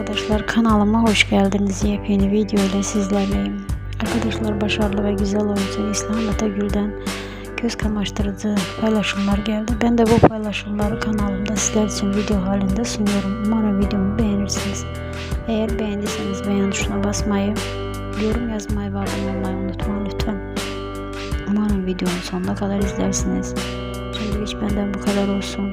Arkadaşlar kanalıma hoş geldiniz. Yepyeni video ile sizlerleyim. Arkadaşlar başarılı ve güzel oyuncu İslam Atagül'den göz kamaştırıcı paylaşımlar geldi. Ben de bu paylaşımları kanalımda sizler için video halinde sunuyorum. Umarım videomu beğenirsiniz. Eğer beğendiyseniz beğen tuşuna basmayı, yorum yazmayı ve abone olmayı unutmayın lütfen. Umarım videomu sonuna kadar izlersiniz. Şimdi hiç benden bu kadar olsun.